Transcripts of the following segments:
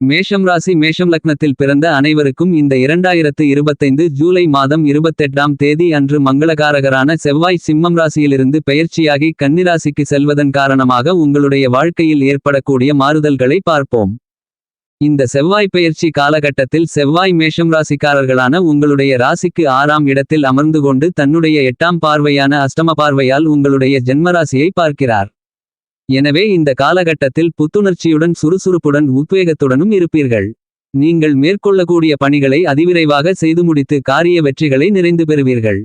மேஷம் ராசி மேஷம் லக்னத்தில் பிறந்த அனைவருக்கும் இந்த இரண்டாயிரத்து இருபத்தைந்து ஜூலை மாதம் இருபத்தெட்டாம் தேதி அன்று மங்களகாரகரான செவ்வாய் சிம்மம் ராசியிலிருந்து பெயர்ச்சியாகி கன்னிராசிக்கு செல்வதன் காரணமாக உங்களுடைய வாழ்க்கையில் ஏற்படக்கூடிய மாறுதல்களை பார்ப்போம். இந்த செவ்வாய் பெயர்ச்சி காலகட்டத்தில் செவ்வாய் மேஷம் ராசிக்காரர்களான உங்களுடைய ராசிக்கு ஆறாம் இடத்தில் அமர்ந்து கொண்டு தன்னுடைய எட்டாம் பார்வையான அஷ்டம பார்வையால் உங்களுடைய ஜென்மராசியை பார்க்கிறார். எனவே இந்த காலகட்டத்தில் புத்துணர்ச்சியுடன் சுறுசுறுப்புடன் உத்வேகத்துடனும் இருப்பீர்கள். நீங்கள் மேற்கொள்ளக்கூடிய பணிகளை அதிவிரைவாக செய்து முடித்து காரிய வெற்றிகளை நிறைந்து பெறுவீர்கள்.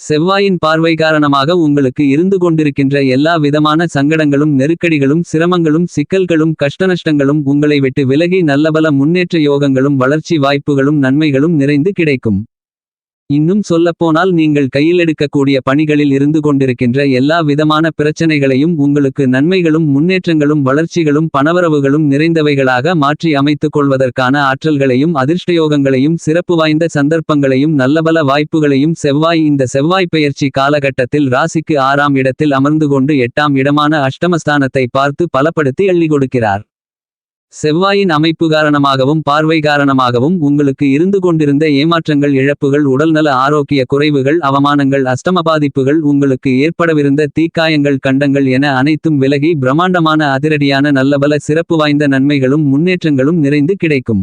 செவ்வாயின் பார்வை காரணமாக உங்களுக்கு இருந்து கொண்டிருக்கின்ற எல்லா விதமான சங்கடங்களும் நெருக்கடிகளும் சிரமங்களும் சிக்கல்களும் கஷ்டநஷ்டங்களும் உங்களை விட்டு விலகி நல்லபல முன்னேற்ற யோகங்களும் வளர்ச்சி வாய்ப்புகளும் நன்மைகளும் நிறைந்து கிடைக்கும். இன்னும் சொல்லப்போனால் நீங்கள் கையிலெடுக்கக்கூடிய பணிகளில் இருந்து கொண்டிருக்கின்ற எல்லா விதமான பிரச்சனைகளையும் உங்களுக்கு நன்மைகளும் முன்னேற்றங்களும் வளர்ச்சிகளும் பணவரவுகளும் நிறைந்தவைகளாக மாற்றி அமைத்துக் கொள்வதற்கான ஆற்றல்களையும் அதிர்ஷ்டயோகங்களையும் சிறப்பு வாய்ந்த சந்தர்ப்பங்களையும் நல்லபல வாய்ப்புகளையும் செவ்வாய் இந்த செவ்வாய் பெயர்ச்சி காலகட்டத்தில் ராசிக்கு ஆறாம் இடத்தில் அமர்ந்து கொண்டு எட்டாம் இடமான அஷ்டமஸ்தானத்தை பார்த்து பலப்படுத்தி அள்ளி கொடுக்கிறார். செவ்வாயின் அமைப்பு காரணமாகவும் பார்வை காரணமாகவும் உங்களுக்கு இருந்து கொண்டிருந்த ஏமாற்றங்கள் இழப்புகள் உடல்நல ஆரோக்கிய குறைவுகள் அவமானங்கள் அஷ்டம பாதிப்புகள் உங்களுக்கு ஏற்படவிருந்த தீக்காயங்கள் கண்டங்கள் என அனைத்தும் விலகி பிரம்மாண்டமான அதிரடியான நல்லபல சிறப்பு வாய்ந்த நன்மைகளும் முன்னேற்றங்களும் நிறைந்து கிடைக்கும்.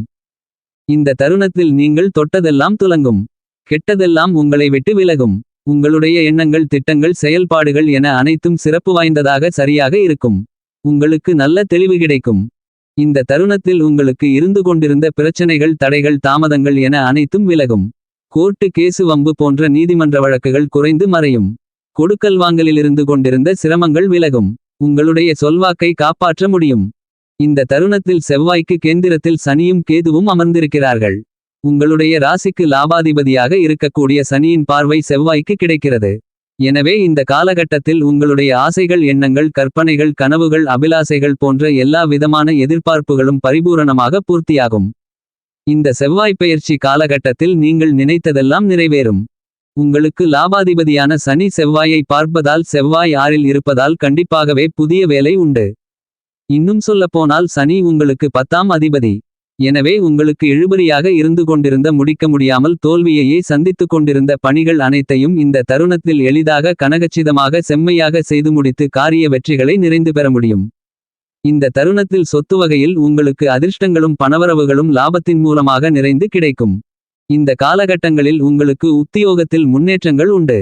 இந்த தருணத்தில் நீங்கள் தொட்டதெல்லாம் துலங்கும். கெட்டதெல்லாம் உங்களை விட்டு விலகும். உங்களுடைய எண்ணங்கள் திட்டங்கள் செயல்பாடுகள் என அனைத்தும் சிறப்பு வாய்ந்ததாக சரியாக இருக்கும். உங்களுக்கு நல்ல தெளிவு கிடைக்கும். இந்த தருணத்தில் உங்களுக்கு இருந்து கொண்டிருந்த பிரச்சனைகள் தடைகள் தாமதங்கள் என அனைத்தும் விலகும். கோர்ட்டு கேசு வம்பு போன்ற நீதிமன்ற வழக்குகள் குறைந்து மறையும். கொடுக்கல் வாங்கலிலிருந்து கொண்டிருந்த சிரமங்கள் விலகும். உங்களுடைய சொல்வாக்கை காப்பாற்ற முடியும். இந்த தருணத்தில் செவ்வாய்க்கு கேந்திரத்தில் சனியும் கேதுவும் அமர்ந்திருக்கிறார்கள். உங்களுடைய ராசிக்கு லாபாதிபதியாக இருக்கக்கூடிய சனியின் பார்வை செவ்வாய்க்கு கிடைக்கிறது. எனவே இந்த காலகட்டத்தில் உங்களுடைய ஆசைகள் எண்ணங்கள் கற்பனைகள் கனவுகள் அபிலாசைகள் போன்ற எல்லா விதமான எதிர்பார்ப்புகளும் பரிபூரணமாக பூர்த்தியாகும். இந்த செவ்வாய் பெயர்ச்சி காலகட்டத்தில் நீங்கள் நினைத்ததெல்லாம் நிறைவேறும். உங்களுக்கு லாபாதிபதியான சனி செவ்வாயை பார்ப்பதால் செவ்வாய் ஆறில் இருப்பதால் கண்டிப்பாகவே புதிய வேலை உண்டு. இன்னும் சொல்லப்போனால் சனி உங்களுக்கு பத்தாம் அதிபதி. எனவே உங்களுக்கு இழுபறியாக இருந்து கொண்டிருந்த முடிக்க முடியாமல் தோல்வியையே சந்தித்துக் கொண்டிருந்த பணிகள் அனைத்தையும் இந்த தருணத்தில் எளிதாக கனகச்சிதமாக செம்மையாக செய்து முடித்து காரிய வெற்றிகளை நிறைந்து பெற முடியும். இந்த தருணத்தில் சொத்து வகையில் உங்களுக்கு அதிர்ஷ்டங்களும் பணவரவுகளும் லாபத்தின் மூலமாக நிறைந்து கிடைக்கும். இந்த காலகட்டங்களில் உங்களுக்கு உத்தியோகத்தில் முன்னேற்றங்கள் உண்டு.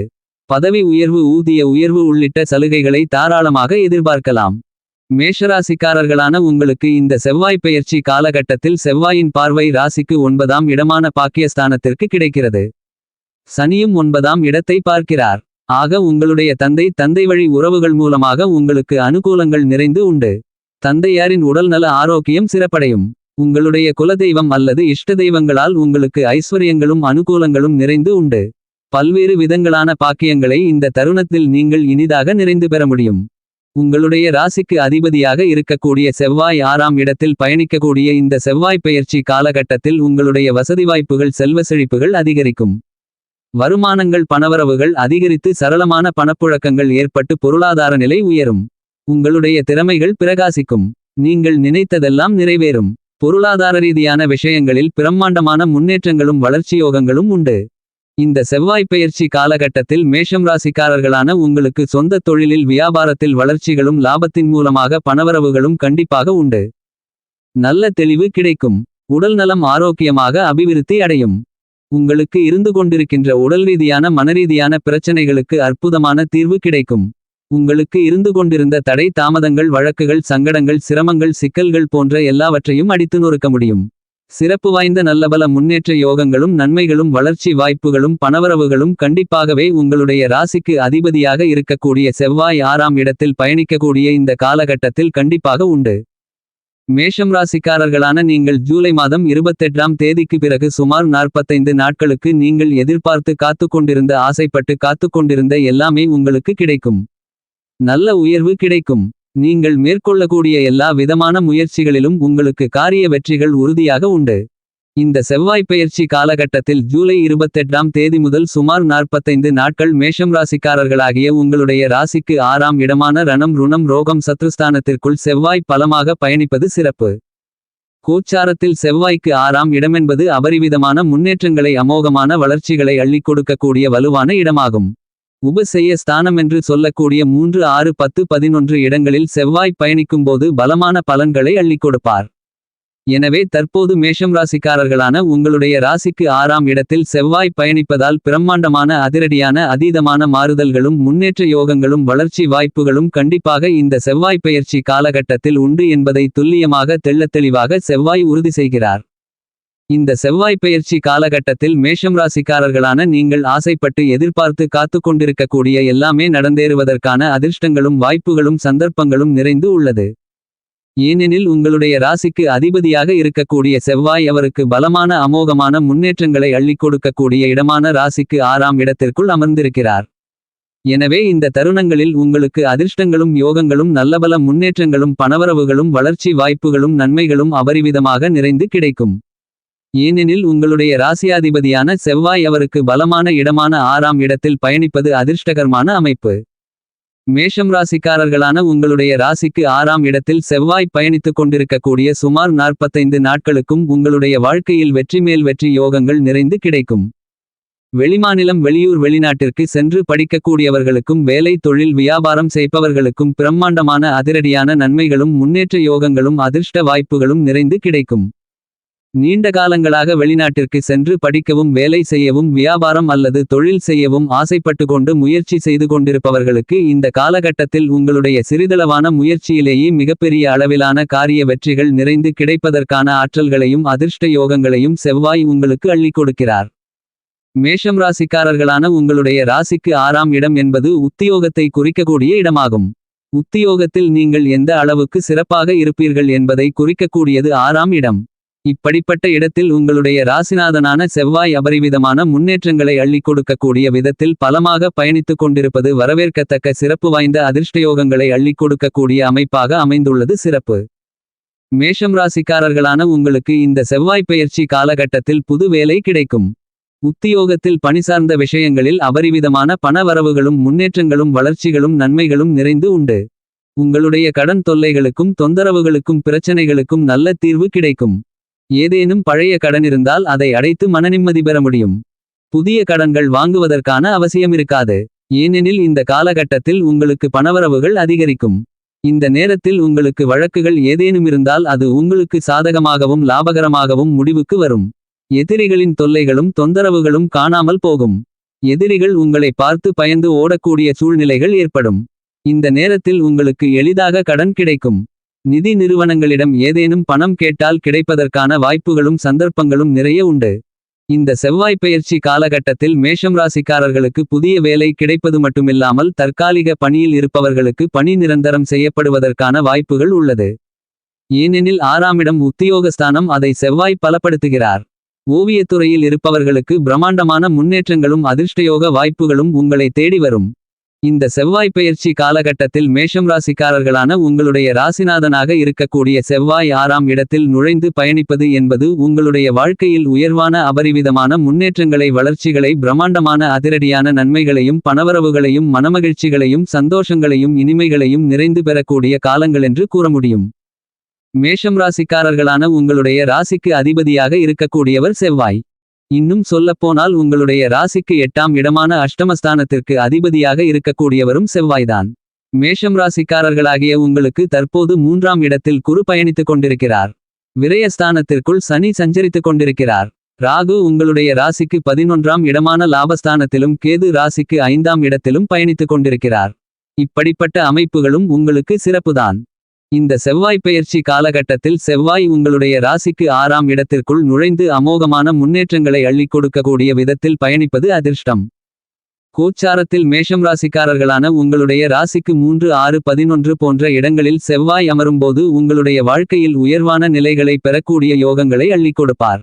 பதவி உயர்வு ஊதிய உயர்வு உள்ளிட்ட சலுகைகளை தாராளமாக எதிர்பார்க்கலாம். மேஷராசிக்காரர்களான உங்களுக்கு இந்த செவ்வாய் பெயர்ச்சி காலகட்டத்தில் செவ்வாயின் பார்வை ராசிக்கு ஒன்பதாம் இடமான பாக்கியஸ்தானத்திற்கு கிடைக்கிறது. சனியும் ஒன்பதாம் இடத்தை பார்க்கிறார். ஆக உங்களுடைய தந்தை தந்தை வழி உறவுகள் மூலமாக உங்களுக்கு அனுகூலங்கள் நிறைந்து உண்டு. தந்தையாரின் உடல்நல ஆரோக்கியம் சிறப்படையும். உங்களுடைய குலதெய்வம் அல்லது இஷ்ட தெய்வங்களால் உங்களுக்கு ஐஸ்வர்யங்களும் அனுகூலங்களும் நிறைந்து உண்டு. பல்வேறு விதங்களான பாக்கியங்களை இந்த தருணத்தில் நீங்கள் இனிதாக நிறைந்து பெற முடியும். உங்களுடைய ராசிக்கு அதிபதியாக இருக்கக்கூடிய செவ்வாய் ஆறாம் இடத்தில் பயணிக்கக்கூடிய இந்த செவ்வாய் பெயர்ச்சி காலகட்டத்தில் உங்களுடைய வசதி வாய்ப்புகள் செல்வ செழிப்புகள் அதிகரிக்கும். வருமானங்கள் பணவரவுகள் அதிகரித்து சரளமான பணப்புழக்கங்கள் ஏற்பட்டு பொருளாதார நிலை உயரும். உங்களுடைய திறமைகள் பிரகாசிக்கும். நீங்கள் நினைத்ததெல்லாம் நிறைவேறும். பொருளாதார ரீதியான விஷயங்களில் பிரம்மாண்டமான முன்னேற்றங்களும் வளர்ச்சியோகங்களும் உண்டு. இந்த செவ்வாய் பெயர்ச்சி காலகட்டத்தில் மேஷம் ராசிக்காரர்களான உங்களுக்கு சொந்த தொழிலில் வியாபாரத்தில் வளர்ச்சிகளும் லாபத்தின் மூலமாக பணவரவுகளும் கண்டிப்பாக உண்டு. நல்ல தெளிவு கிடைக்கும். உடல் நலம் ஆரோக்கியமாக அபிவிருத்தி அடையும். உங்களுக்கு இருந்து கொண்டிருக்கின்ற உடல் ரீதியான மனரீதியான பிரச்சனைகளுக்கு அற்புதமான தீர்வு கிடைக்கும். உங்களுக்கு இருந்து கொண்டிருந்த தடை தாமதங்கள் வழக்குகள் சங்கடங்கள் சிரமங்கள் சிக்கல்கள் போன்ற எல்லாவற்றையும் அடித்து நொறுக்க முடியும். சிறப்பு வாய்ந்த நல்லபல முன்னேற்ற யோகங்களும் நன்மைகளும் வளர்ச்சி வாய்ப்புகளும் பணவரவுகளும் கண்டிப்பாகவே உங்களுடைய ராசிக்கு அதிபதியாக இருக்கக்கூடிய செவ்வாய் ஆறாம் இடத்தில் பயணிக்கக்கூடிய இந்த காலகட்டத்தில் கண்டிப்பாக உண்டு. மேஷம் ராசிக்காரர்களான நீங்கள் ஜூலை மாதம் இருபத்தெட்டாம் தேதிக்கு பிறகு சுமார் நாற்பத்தைந்து நாட்களுக்கு நீங்கள் எதிர்பார்த்து காத்துக்கொண்டிருந்த ஆசைப்பட்டு காத்துக்கொண்டிருந்த எல்லாமே உங்களுக்கு கிடைக்கும். நல்ல உயர்வு கிடைக்கும். நீங்கள் மேற்கொள்ளக்கூடிய எல்லா விதமான முயற்சிகளிலும் உங்களுக்கு காரிய வெற்றிகள் உறுதியாக உண்டு. இந்த செவ்வாய் பெயர்ச்சி காலகட்டத்தில் ஜூலை இருபத்தெட்டாம் தேதி முதல் சுமார் நாற்பத்தைந்து நாட்கள் மேஷம் ராசிக்காரர்களாகிய உங்களுடைய ராசிக்கு ஆறாம் இடமான ரணம் ருணம் ரோகம் சத்ருஸ்தானத்திற்குள் செவ்வாய் பலமாக பயணிப்பது சிறப்பு. கோச்சாரத்தில் செவ்வாய்க்கு ஆறாம் இடமென்பது அபரிவிதமான முன்னேற்றங்களை அமோகமான வளர்ச்சிகளை அள்ளிக் கொடுக்கக்கூடிய வலுவான இடமாகும் உபசெய்ய ஸ்தானமென்று சொல்லக்கூடிய மூன்று ஆறு பத்து பதினொன்று இடங்களில் செவ்வாய் பயணிக்கும்போது பலமான பலன்களை அள்ளிக் கொடுப்பார். எனவே தற்போது மேஷம் ராசிக்காரர்களான உங்களுடைய ராசிக்கு ஆறாம் இடத்தில் செவ்வாய் பயணிப்பதால் பிரம்மாண்டமான அதிரடியான அதீதமான மாறுதல்களும் முன்னேற்ற யோகங்களும் வளர்ச்சி வாய்ப்புகளும் கண்டிப்பாக இந்த செவ்வாய் பெயர்ச்சி காலகட்டத்தில் உண்டு என்பதை துல்லியமாக தெள்ளத்தெளிவாக செவ்வாய் உறுதி செய்கிறார். இந்த செவ்வாய் பெயர்ச்சி காலகட்டத்தில் மேஷம் ராசிக்காரர்களான நீங்கள் ஆசைப்பட்டு எதிர்பார்த்து காத்து கொண்டிருக்கக்கூடிய எல்லாமே நடந்தேறுவதற்கான அதிர்ஷ்டங்களும் வாய்ப்புகளும் சந்தர்ப்பங்களும் நிறைந்து உள்ளது. ஏனெனில் உங்களுடைய ராசிக்கு அதிபதியாக இருக்கக்கூடிய செவ்வாய் அவருக்கு பலமான அமோகமான முன்னேற்றங்களை அள்ளிக் கொடுக்கக்கூடிய இடமான ராசிக்கு ஆறாம் இடத்திற்குள் அமர்ந்திருக்கிறார். எனவே இந்த தருணங்களில் உங்களுக்கு அதிர்ஷ்டங்களும் யோகங்களும் நல்லபல முன்னேற்றங்களும் பணவரவுகளும் வளர்ச்சி வாய்ப்புகளும் நன்மைகளும் அபரிவிதமாக நிறைந்து கிடைக்கும். ஏனெனில் உங்களுடைய ராசியாதிபதியான செவ்வாய் அவருக்கு பலமான இடமான ஆறாம் இடத்தில் பயணிப்பது அதிர்ஷ்டகரமான அமைப்பு. மேஷம் ராசிக்காரர்களான உங்களுடைய ராசிக்கு ஆறாம் இடத்தில் செவ்வாய் பயணித்துக் கொண்டிருக்கக்கூடிய சுமார் நாற்பத்தைந்து நாட்களுக்கும் உங்களுடைய வாழ்க்கையில் வெற்றி மேல் வெற்றி யோகங்கள் நிறைந்து கிடைக்கும். வெளிமாநிலம் வெளியூர் வெளிநாட்டிற்கு சென்று படிக்கக்கூடியவர்களுக்கும் வேலை தொழில் வியாபாரம் செய்பவர்களுக்கும் பிரம்மாண்டமான அதிரடியான நன்மைகளும் முன்னேற்ற யோகங்களும் அதிர்ஷ்ட வாய்ப்புகளும் நிறைந்து கிடைக்கும். நீண்ட காலங்களாக வெளிநாட்டிற்கு சென்று படிக்கவும் வேலை செய்யவும் வியாபாரம் அல்லது தொழில் செய்யவும் ஆசைப்பட்டு கொண்டு முயற்சி செய்து கொண்டிருப்பவர்களுக்கு இந்த காலகட்டத்தில் உங்களுடைய சிறிதளவான முயற்சியிலேயே மிகப்பெரிய அளவிலான காரிய வெற்றிகள் நிறைந்து கிடைப்பதற்கான ஆற்றல்களையும் அதிர்ஷ்ட யோகங்களையும் செவ்வாய் உங்களுக்கு அள்ளிக் கொடுக்கிறார். மேஷம் ராசிக்காரர்களான உங்களுடைய ராசிக்கு ஆறாம் இடம் என்பது உத்தியோகத்தை குறிக்கக்கூடிய இடமாகும். உத்தியோகத்தில் நீங்கள் எந்த அளவுக்கு சிறப்பாக இருப்பீர்கள் என்பதை குறிக்கக்கூடியது ஆறாம் இடம். இப்படிப்பட்ட இடத்தில் உங்களுடைய ராசிநாதனான செவ்வாய் அபரிவிதமான முன்னேற்றங்களை அள்ளி கொடுக்கக்கூடிய விதத்தில் பலமாக பயணித்துக் கொண்டிருப்பது வரவேற்கத்தக்க சிறப்பு வாய்ந்த அதிர்ஷ்டயோகங்களை அள்ளிக் கொடுக்கக்கூடிய அமைப்பாக அமைந்துள்ளது சிறப்பு. மேஷம் ராசிக்காரர்களான உங்களுக்கு இந்த செவ்வாய் பெயர்ச்சி காலகட்டத்தில் புது வேலை கிடைக்கும். உத்தியோகத்தில் பணி சார்ந்த விஷயங்களில் அபரிவிதமான பண வரவுகளும் முன்னேற்றங்களும் வளர்ச்சிகளும் நன்மைகளும் நிறைந்து உண்டு. உங்களுடைய கடன் தொல்லைகளுக்கும் தொந்தரவுகளுக்கும் பிரச்சனைகளுக்கும் நல்ல தீர்வு கிடைக்கும். ஏதேனும் பழைய கடன் இருந்தால் அதை அடைத்து மனநிம்மதி பெற முடியும். புதிய கடன்கள் வாங்குவதற்கான அவசியம் இருக்காது. ஏனெனில் இந்த காலகட்டத்தில் உங்களுக்கு பணவரவுகள் அதிகரிக்கும். இந்த நேரத்தில் உங்களுக்கு வழக்குகள் ஏதேனும் இருந்தால் அது உங்களுக்கு சாதகமாகவும் லாபகரமாகவும் முடிவுக்கு வரும். எதிரிகளின் தொல்லைகளும் தொந்தரவுகளும் காணாமல் போகும். எதிரிகள் உங்களை பார்த்து பயந்து ஓடக்கூடிய சூழ்நிலைகள் ஏற்படும். இந்த நேரத்தில் உங்களுக்கு எளிதாக கடன் கிடைக்கும். நிதி நிறுவனங்களிடம் ஏதேனும் பணம் கேட்டால் கிடைப்பதற்கான வாய்ப்புகளும் சந்தர்ப்பங்களும் நிறைய உண்டு. இந்த செவ்வாய் பயிற்சி காலகட்டத்தில் மேஷம் ராசிக்காரர்களுக்கு புதிய வேலை கிடைப்பது மட்டுமில்லாமல் தற்காலிக பணியில் இருப்பவர்களுக்கு பணி நிரந்தரம் செய்யப்படுவதற்கான வாய்ப்புகள் உள்ளது. ஏனெனில் ஆறாமிடம் உத்தியோகஸ்தானம் அதை செவ்வாய் பலப்படுத்துகிறார். ஓவியத்துறையில் இருப்பவர்களுக்கு பிரம்மாண்டமான முன்னேற்றங்களும் அதிர்ஷ்டயோக வாய்ப்புகளும் உங்களை தேடி வரும். இந்த செவ்வாய் பெயர்ச்சி காலகட்டத்தில் மேஷம் ராசிக்காரர்களான உங்களுடைய ராசிநாதனாக இருக்கக்கூடிய செவ்வாய் ஆறாம் இடத்தில் நுழைந்து பயணிப்பது என்பது உங்களுடைய வாழ்க்கையில் உயர்வான அபரிவிதமான முன்னேற்றங்களை வளர்ச்சிகளை பிரம்மாண்டமான அதிரடியான நன்மைகளையும் பணவரவுகளையும் மனமகிழ்ச்சிகளையும் சந்தோஷங்களையும் இனிமைகளையும் நிறைந்து பெறக்கூடிய காலங்களென்று கூற முடியும். மேஷம் ராசிக்காரர்களான உங்களுடைய ராசிக்கு அதிபதியாக இருக்கக்கூடியவர் செவ்வாய். இன்னும் சொல்லப்போனால் உங்களுடைய ராசிக்கு எட்டாம் இடமான அஷ்டமஸ்தானத்திற்கு அதிபதியாக இருக்கக்கூடியவரும் செவ்வாய்தான். மேஷம் ராசிக்காரர்களாகிய உங்களுக்கு தற்போது மூன்றாம் இடத்தில் குரு பயணித்துக் கொண்டிருக்கிறார். விரயஸ்தானத்திற்குள் சனி சஞ்சரித்துக் கொண்டிருக்கிறார். ராகு உங்களுடைய ராசிக்கு பதினொன்றாம் இடமான லாபஸ்தானத்திலும் கேது ராசிக்கு ஐந்தாம் இடத்திலும் பயணித்துக் கொண்டிருக்கிறார். இப்படிப்பட்ட அமைப்புகளும் உங்களுக்கு சிறப்புதான். இந்த செவ்வாய் பெயர்ச்சி காலகட்டத்தில் செவ்வாய் உங்களுடைய ராசிக்கு ஆறாம் இடத்திற்குள் நுழைந்து அமோகமான முன்னேற்றங்களை அள்ளிக் கொடுக்கக்கூடிய விதத்தில் பயணிப்பது அதிர்ஷ்டம். கோச்சாரத்தில் மேஷம் ராசிக்காரர்களான உங்களுடைய ராசிக்கு மூன்று ஆறு பதினொன்று போன்ற இடங்களில் செவ்வாய் அமரும்போது உங்களுடைய வாழ்க்கையில் உயர்வான நிலைகளை பெறக்கூடிய யோகங்களை அள்ளிக் கொடுப்பார்.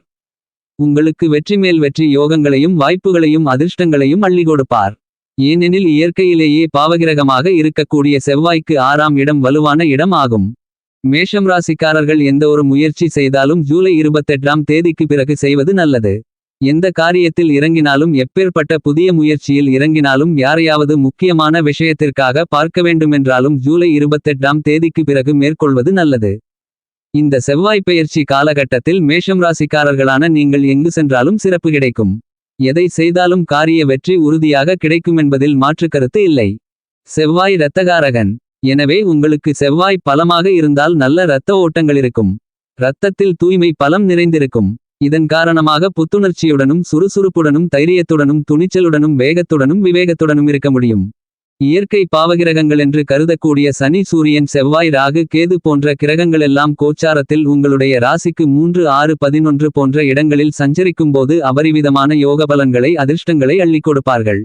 உங்களுக்கு வெற்றி மேல் வெற்றி யோகங்களையும் வாய்ப்புகளையும் அதிர்ஷ்டங்களையும் அள்ளிக் கொடுப்பார். ஏனெனில் இயற்கையிலேயே பாவகிரகமாக இருக்கக்கூடிய செவ்வாய்க்கு ஆறாம் இடம் வலுவான இடம் ஆகும். மேஷம் ராசிக்காரர்கள் எந்த ஒரு முயற்சி செய்தாலும் ஜூலை இருபத்தெட்டாம் தேதிக்கு பிறகு செய்வது நல்லது. எந்த காரியத்தில் இறங்கினாலும் எப்பேற்பட்ட புதிய முயற்சியில் இறங்கினாலும் யாரையாவது முக்கியமான விஷயத்திற்காக பார்க்க வேண்டுமென்றாலும் ஜூலை இருபத்தெட்டாம் தேதிக்கு பிறகு மேற்கொள்வது நல்லது. இந்த செவ்வாய் பெயர்ச்சி காலகட்டத்தில் மேஷம் ராசிக்காரர்களான நீங்கள் எங்கு சென்றாலும் சிறப்பு கிடைக்கும். எதை செய்தாலும் காரிய வெற்றி உறுதியாக கிடைக்குமென்பதில் மாற்றுக் கருத்து இல்லை. செவ்வாய் இரத்தகாரகன். எனவே உங்களுக்கு செவ்வாய் பலமாக இருந்தால் நல்ல இரத்த ஓட்டங்களிருக்கும். இரத்தத்தில் தூய்மை பலம் நிறைந்திருக்கும். இதன் காரணமாக புத்துணர்ச்சியுடனும் சுறுசுறுப்புடனும் தைரியத்துடனும் துணிச்சலுடனும் வேகத்துடனும் விவேகத்துடனும் இருக்க முடியும். இயற்கை பாவகிரகங்களென்று கருதக்கூடிய சனி சூரியன் செவ்வாய் ராகு கேது போன்ற கிரகங்களெல்லாம் கோச்சாரத்தில் உங்களுடைய ராசிக்கு மூன்று ஆறு பதினொன்று போன்ற இடங்களில் சஞ்சரிக்கும்போது அபரிவிதமான யோகபலன்களை அதிர்ஷ்டங்களை அள்ளிக் கொடுப்பார்கள்.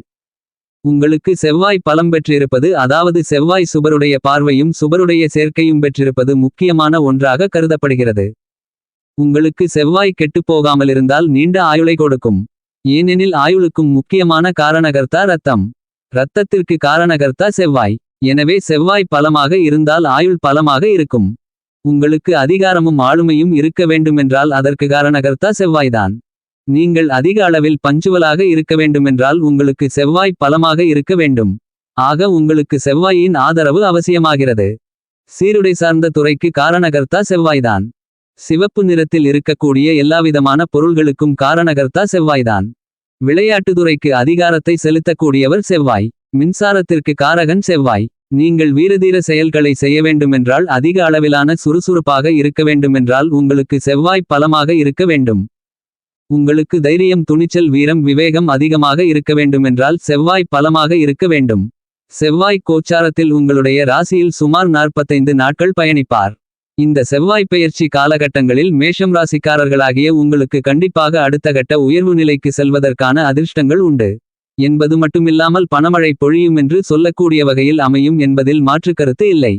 உங்களுக்கு செவ்வாய் பலம் பெற்றிருப்பது அதாவது செவ்வாய் சுபருடைய பார்வையும் சுபருடைய சேர்க்கையும் பெற்றிருப்பது முக்கியமான ஒன்றாக கருதப்படுகிறது. உங்களுக்கு செவ்வாய் கெட்டுப்போகாமலிருந்தால் நீண்ட ஆயுளை கொடுக்கும். ஏனெனில் ஆயுளுக்கும் முக்கியமான காரணகர்த்தா ரத்தம். இரத்தத்திற்கு காரணகர்த்தா செவ்வாய். எனவே செவ்வாய் பலமாக இருந்தால் ஆயுள் பலமாக இருக்கும். உங்களுக்கு அதிகாரமும் ஆளுமையும் இருக்க வேண்டுமென்றால் அதற்கு காரணகர்த்தா செவ்வாய்தான். நீங்கள் அதிக அளவில் பஞ்சுவலாக இருக்க வேண்டுமென்றால் உங்களுக்கு செவ்வாய் பலமாக இருக்க வேண்டும். ஆக உங்களுக்கு செவ்வாயின் ஆதரவு அவசியமாகிறது. சீருடை சார்ந்த துறைக்கு காரணகர்த்தா செவ்வாய்தான். சிவப்பு நிறத்தில் இருக்கக்கூடிய எல்லாவிதமான பொருள்களுக்கும் காரணகர்த்தா செவ்வாய்தான். விளையாட்டுத்துறைக்கு அதிகாரத்தை செலுத்தக்கூடியவர் செவ்வாய். மின்சாரத்திற்கு காரகன் செவ்வாய். நீங்கள் வீரதீர செயல்களை செய்ய வேண்டுமென்றால் அதிக அளவிலான சுறுசுறுப்பாக இருக்க வேண்டுமென்றால் உங்களுக்கு செவ்வாய் பலமாக இருக்க வேண்டும். உங்களுக்கு தைரியம் துணிச்சல் வீரம் விவேகம் அதிகமாக இருக்க வேண்டுமென்றால் செவ்வாய் பலமாக இருக்க வேண்டும். செவ்வாய் கோச்சாரத்தில் உங்களுடைய ராசியில் சுமார் 45 நாட்கள் பயணிப்பார். இந்த செவ்வாய் பெயர்ச்சி காலகட்டங்களில் மேஷம் ராசிக்காரர்களாகிய உங்களுக்கு கண்டிப்பாக அடுத்த கட்ட உயர்வு நிலைக்கு செல்வதற்கான அதிர்ஷ்டங்கள் உண்டு. என்பது மட்டுமில்லாமல் பணமழை பொழியுமென்று சொல்லக்கூடிய வகையில் அமையும் என்பதில் மாற்றுக் கருத்து இல்லை.